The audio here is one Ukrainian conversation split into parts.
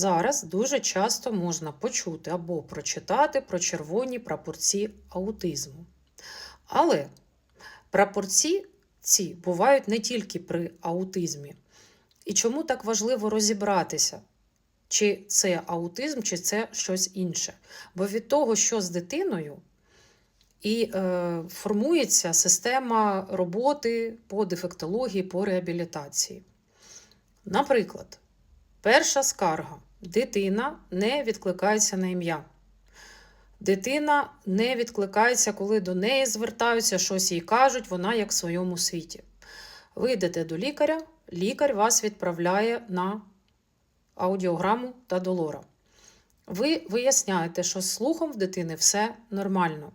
Зараз дуже часто можна почути або прочитати про червоні прапорці аутизму. Але прапорці ці бувають не тільки при аутизмі. І чому так важливо розібратися, чи це аутизм, чи це щось інше? Бо від того, що з дитиною, і е, формується система роботи по дефектології, по реабілітації. Наприклад, перша скарга: дитина не відкликається на ім'я. Дитина не відкликається, коли до неї звертаються, щось їй кажуть, вона як в своєму світі. Ви йдете до лікаря, лікар вас відправляє на аудіограму та долора. Ви виясняєте, що з слухом в дитини все нормально.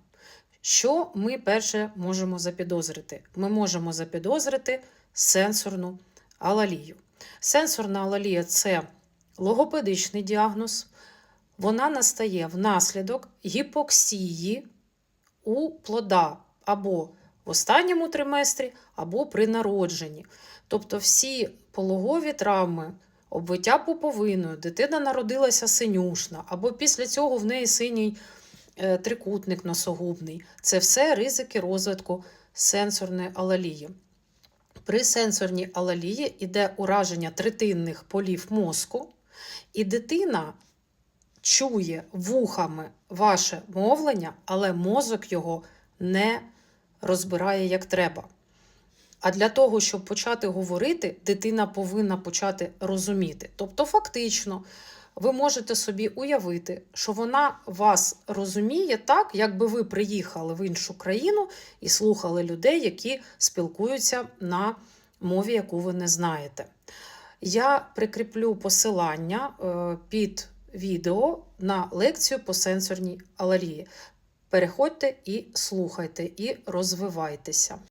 Що ми перше можемо запідозрити? Ми можемо запідозрити сенсорну алалію. Сенсорна алалія це логопедичний діагноз. Вона настає внаслідок гіпоксії у плода або в останньому триместрі, або при народженні. Тобто всі пологові травми, обвиття пуповиною, дитина народилася синюшна, або після цього в неї синій е, трикутник носогубний. Це все ризики розвитку сенсорної алалії. При сенсорній алалії йде ураження третинних полів мозку, і дитина чує вухами ваше мовлення, але мозок його не розбирає як треба. А для того, щоб почати говорити, дитина повинна почати розуміти. Тобто, фактично, ви можете собі уявити, що вона вас розуміє так, якби ви приїхали в іншу країну і слухали людей, які спілкуються на мові, яку ви не знаєте. Я прикріплю посилання е, під відео на лекцію по сенсорній аларії. Переходьте і слухайте, і розвивайтеся.